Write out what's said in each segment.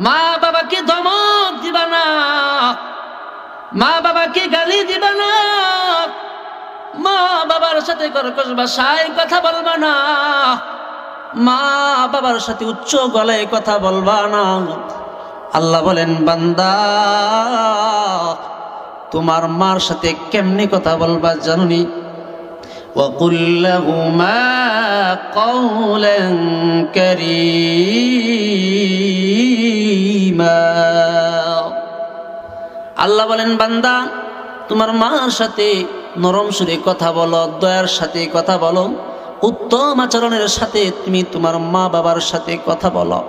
মা বাবাকে ধমক দিবা না মা বাবাকে গালি দিবা না মা বাবার সাথে কর্কশ ভাষায় কথা বলবা না মা বাবার সাথে উচ্চ গলায় কথা বলবা না আল্লাহ বলেন বান্দা তোমার মার সাথে কেমনি কথা বলবা জানুনি وقل لهما قولا كريما আল্লাহ বলেন, বান্দা, তোমার মার সাথে নরম সুরে কথা বলো, দয়ার সাথে কথা বলো, উত্তম আচরণের সাথে তুমি তোমার মা বাবার সাথে কথা বলো।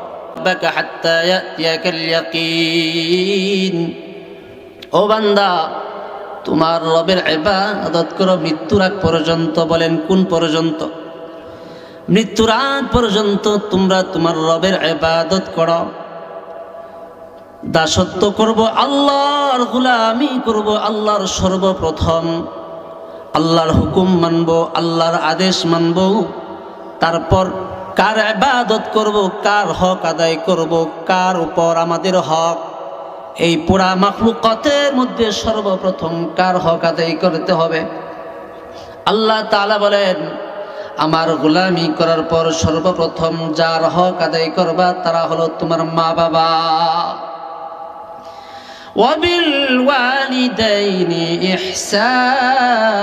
ও বান্দা, তোমার রবের ইবাদত করো মৃত্যুর আগ পর্যন্ত, বলেন, কোন পর্যন্ত? মৃত্যুর আগ পর্যন্ত তোমরা তোমার রবের ইবাদত করো। দাসত্ব করব আল্লাহর গুলামি করব আল্লাহর সর্বপ্রথম। আল্লাহর হুকুম মানব, আল্লাহর আদেশ মানব। তারপর কার আবাদত করব, কার হক আদায় করব, কার উপর আমাদের হক। এই পুরা মাখলুকতের মধ্যে সর্বপ্রথম কার হক আদায় করতে হবে? আল্লাহ তাআলা বলেন, আমার গোলামি করার পর সর্বপ্রথম যার হক আদায় করবা, তারা হলো তোমার মা বাবা وبالوالدين إحسانا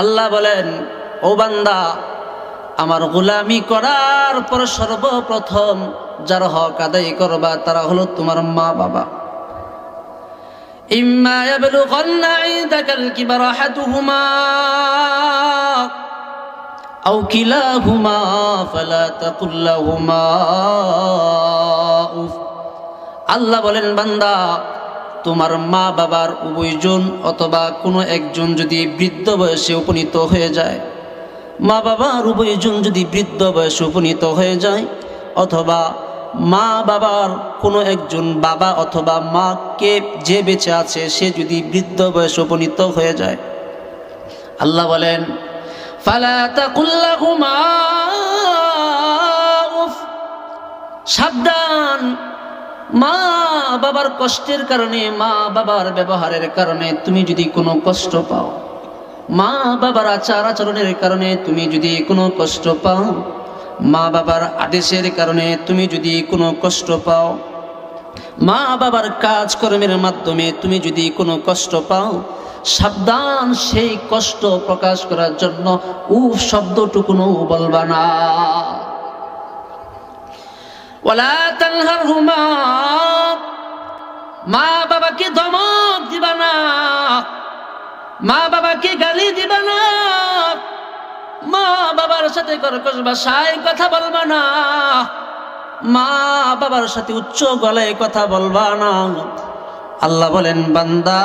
আল্লাহ বলেন ও বান্দা আমার গোলামি করার পর সর্বপ্রথম যার হক আদায় করবা তারা হলো তোমার মা বাবা ইম্মা ইয়াবলুগান্না ইনদাকাল কিবারা আহাদুহুমা আও কিলাহুমা ফালা তাকুল লাহুমা উফ। আল্লাহ বলেন, বান্দা, তোমার মা বাবার উভয়জন অথবা কোনো একজন যদি বৃদ্ধ বয়সে উপনীত হয়ে যায়, মা বাবার উভয়জন যদি বৃদ্ধ বয়সে উপনীত হয়ে যায়, অথবা মা বাবার কোনো একজন বাবা অথবা মাকে যে বেঁচে আছে, সে যদি বৃদ্ধ বয়সে উপনীত হয়ে যায়, আল্লাহ বলেন সাবধান, মা বাবার কষ্টের কারণে, মা বাবার ব্যবহারের কারণে তুমি যদি কোনো কষ্ট পাও, মা বাবার আচার আচরণের কারণে তুমি যদি কোনো কষ্ট পাও, মা বাবার আদেশের কারণে তুমি যদি কোনো কষ্ট পাও, মা বাবার কাজকর্মের মাধ্যমে তুমি যদি কোনো কষ্ট পাও সাবধান সেই কষ্ট প্রকাশ করার জন্য উফ শব্দটুকুনও বলবা না। ওলা তানহারহুমা, মা বাবাকে ধমক দিবা না। মা বাবাকে গালি দিবা না। মা বাবার সাথে কর্কশ ভাষায় কথা বলবা না। মা বাবার সাথে উচ্চ গলায় কথা বলবা না। আল্লাহ বলেন বান্দা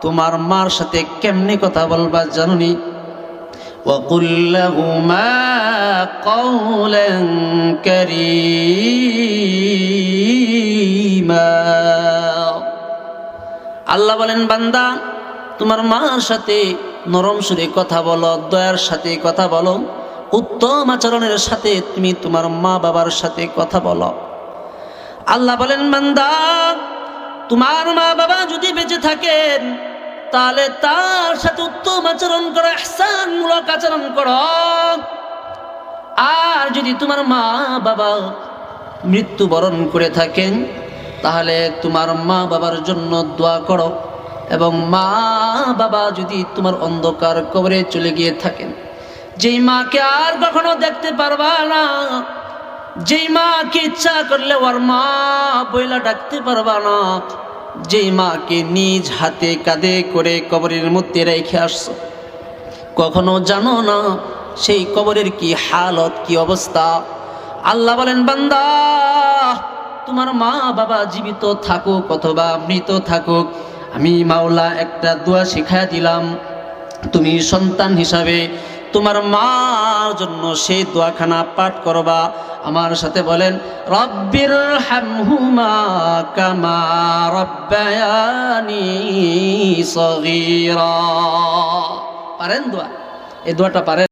তোমার মার সাথে কেমনি কথা বলবা জানুনি وقل لهما قولا كريما আল্লাহ বলেন বান্দা তোমার মার সাথে নরম সুরে কথা বলো দয়ার সাথে কথা বলো উত্তম আচরণের সাথে তুমি তোমার মা বাবার সাথে কথা বলো আল্লাহ বলেন, বান্দা, তোমার মা বাবা যদি বেঁচে থাকেন, তাহলে তার সাথে উত্তম আচরণ করো মূলক আচরণ করো। আর যদি তোমার মা বাবা মৃত্যুবরণ করে থাকেন, তাহলে তোমার মা বাবার জন্য দোয়া করো এবং মা বাবা যদি তোমার অন্ধকার কবরে চলে গিয়ে থাকেন, যেই মাকে আর কখনো দেখতে পারবা না যেই মাকে ইচ্ছা করলে ওর মা বইলা ডাকতে পারবা না। যেই মাকে নিজ হাতে কাঁধে করে কবরের মধ্যে রেখে আসছো, কখনো জানো না সেই কবরের কি হালত, কি অবস্থা? আল্লাহ বলেন, বান্দা, তোমার মা বাবা জীবিত থাকুক অথবা মৃত থাকুক, আমি মাওলা একটা দোয়া শিখায় দিলাম। তুমি সন্তান হিসাবে তোমার মার জন্য সেই দোয়াখানা পাঠ করবা। আমার সাথে বলেন, রব্বির হামহুমা কামা রব্বায়ানি সগীরা। পারেন দোয়া? এই দোয়াটা পারেন?